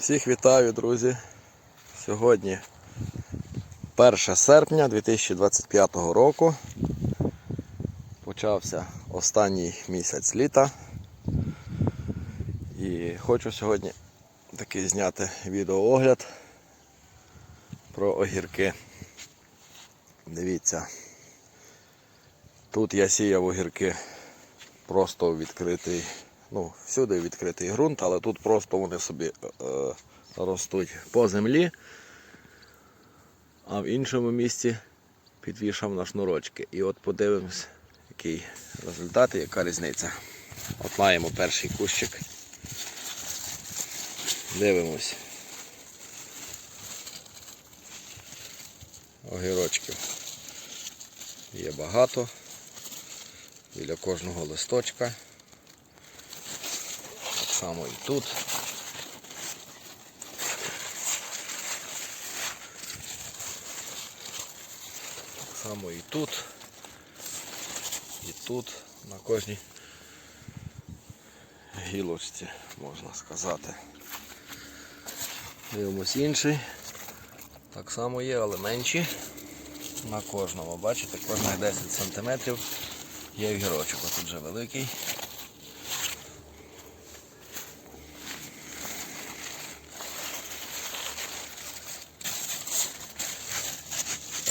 Всіх вітаю, друзі. Сьогодні 1 серпня 2025 року. Почався останній місяць літа. І хочу сьогодні такий зняти відеоогляд про огірки. Дивіться. Тут я сіяв огірки просто у відкритий, ну, всюди відкритий ґрунт, але тут просто вони собі е, е, ростуть по землі, а в іншому місці підвішав на шнурочки. І от подивимось, який результат і яка різниця. От маємо перший кущик. Дивимось. Огірочків є багато біля кожного листочка. Само і тут. Так само і тут. І тут, на кожній гілочці, можна сказати. Дивимось інший. Так само є, але менші. На кожному, бачите, кожних 10 см є огірочок, ось тут вже великий.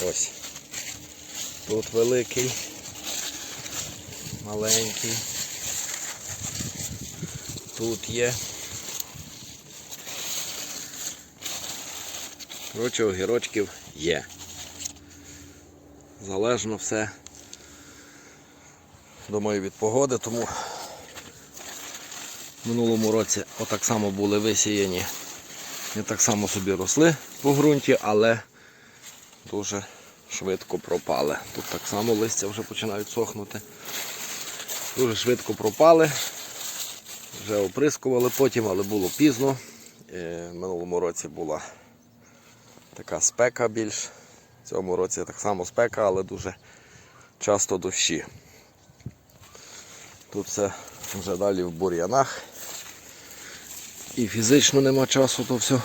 Ось. Тут великий, маленький. Тут є. Коротше, огірочків є. Залежно все, думаю, від погоди, тому в минулому році отак само були висіяні. Не так само собі росли по ґрунті, але дуже швидко пропали. Тут так само листя вже починають сохнути. Дуже швидко пропали. Вже оприскували потім, але було пізно. Е, В минулому році була така спека більш. В цьому році так само спека, але дуже часто дощі. Тут все вже далі в бур'янах. І фізично нема часу то все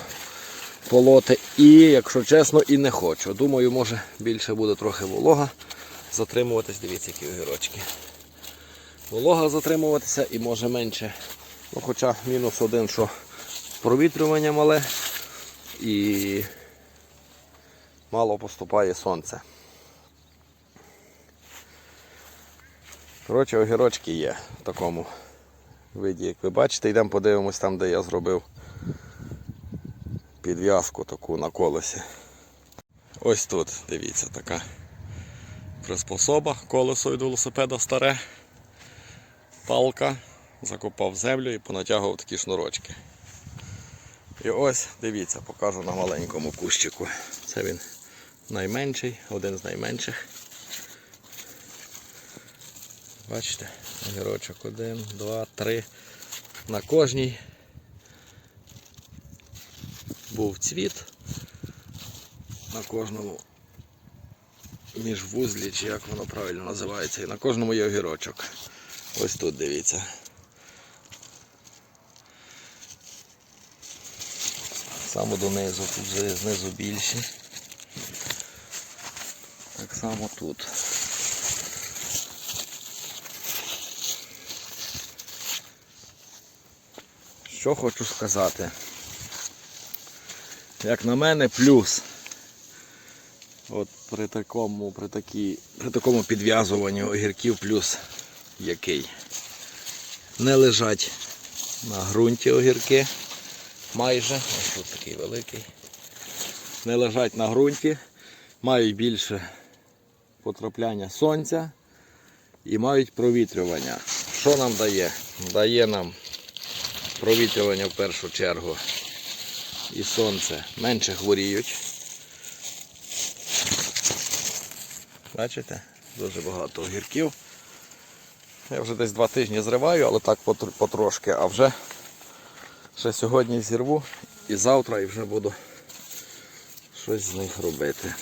полоти. І, якщо чесно, і не хочу. Думаю, може більше буде трохи волога затримуватись. Дивіться, які огірочки. Волога затримуватися і може менше. Ну, Хоча мінус один, що провітрювання мале і мало поступає сонце. Коротше, огірочки є в такому виді, як ви бачите, йдемо подивимось там, де я зробив підв'язку таку на колесі. Ось тут, дивіться, така приспособа, колесо від велосипеда старе, палка, закопав землю і понатягував такі шнурочки. І ось, дивіться, покажу на маленькому кущику. Це він найменший, один з найменших. Бачите, огірочок один, два, три. На кожній був цвіт. На кожному міжвузлі, чи як воно правильно називається, і на кожному є огірочок. Ось тут дивіться. Саме донизу, тут вже знизу більші. Так само тут. Що хочу сказати. Як на мене, плюс. От при такому, при такій, при такому підв'язуванні огірків плюс який. Не лежать на ґрунті огірки майже. Ось тут такий великий. Не лежать на ґрунті, мають більше потрапляння сонця і мають провітрювання. Що нам дає? Дає нам провітрювання в першу чергу і сонце менше хворіють. Бачите? Дуже багато огірків. Я вже десь два тижні зриваю, але так потрошки, а вже ще сьогодні зірву і завтра і вже буду щось з них робити.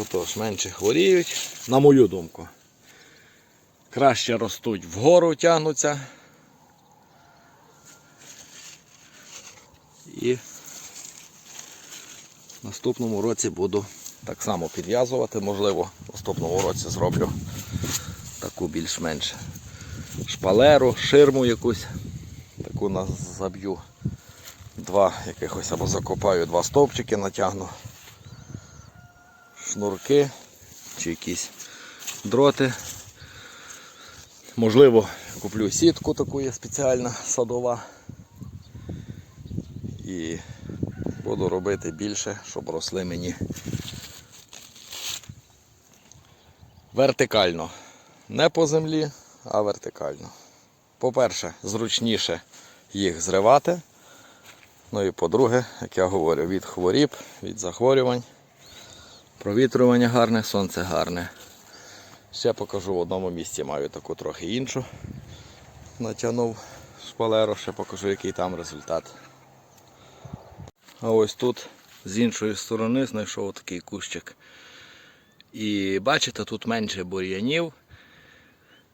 Отож, менше хворіють, на мою думку. Краще ростуть вгору, тягнуться. І в наступному році буду так само підв'язувати. Можливо, в наступному році зроблю таку більш-менш шпалеру, ширму якусь. Таку заб'ю два якихось або закопаю два стовпчики, натягну шнурки чи якісь дроти. Можливо, куплю сітку таку є спеціальна садова. І буду робити більше, щоб росли мені вертикально. Не по землі, а вертикально. По-перше, зручніше їх зривати. Ну і по-друге, як я говорю, від хворіб, від захворювань. Провітрювання гарне, сонце гарне. Ще покажу в одному місці, маю таку трохи іншу. Натягнув шпалеру, ще покажу, який там результат. А ось тут з іншої сторони знайшов такий кущик. І бачите, тут менше бур'янів,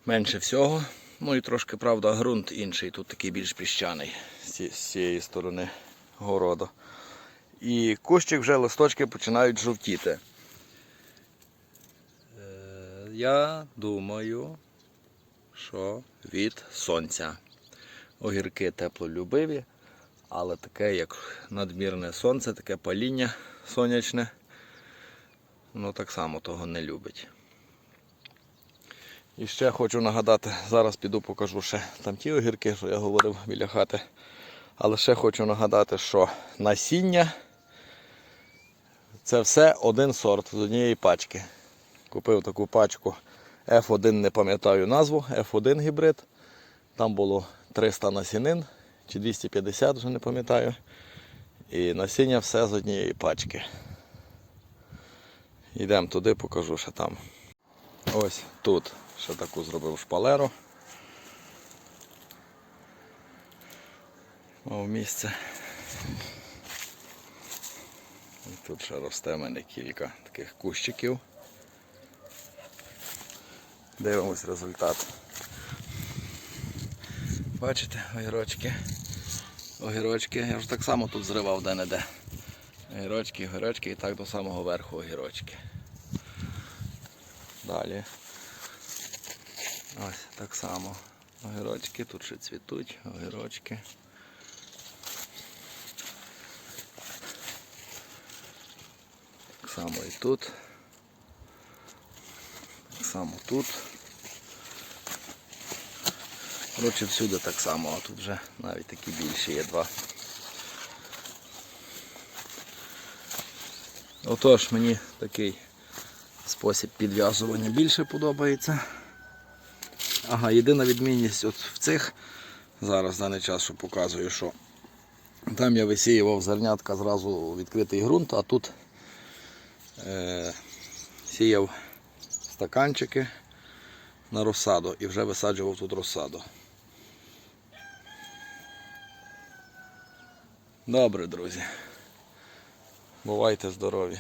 менше всього. Ну і трошки, правда, ґрунт інший, тут такий більш піщаний з цієї сторони городу. І кущик вже листочки починають жовтіти. Е, Я думаю, що від сонця. Огірки теплолюбиві, але таке, як надмірне сонце, таке паління сонячне, воно так само того не любить. І ще хочу нагадати, зараз піду покажу ще там ті огірки, що я говорив біля хати. Але ще хочу нагадати, що насіння це все один сорт з однієї пачки. Купив таку пачку F1, не пам'ятаю назву, F1 гібрид. Там було 300 насінин чи 250, вже не пам'ятаю. І насіння все з однієї пачки. Йдемо туди, покажу ще там. Ось тут ще таку зробив шпалеру. Мав місце. І тут ще росте в мене кілька таких кущиків. Дивимось результат. Бачите, огірочки. Огірочки. Я ж так само тут зривав де-не-де. Огірочки, огірочки і так до самого верху огірочки. Далі. Ось так само. Огірочки, тут ще цвітуть, огірочки. Так само і тут. Так само тут. Коротше, всюди так само, а тут вже навіть такі більші є два. Отож, мені такий спосіб підв'язування більше подобається. Ага, єдина відмінність от в цих, зараз в даний час, що показую, що там я висіював зернятка зразу у відкритий ґрунт, а тут е, сіяв стаканчики на розсаду і вже висаджував тут розсаду. Добре, друзі. Бувайте здорові.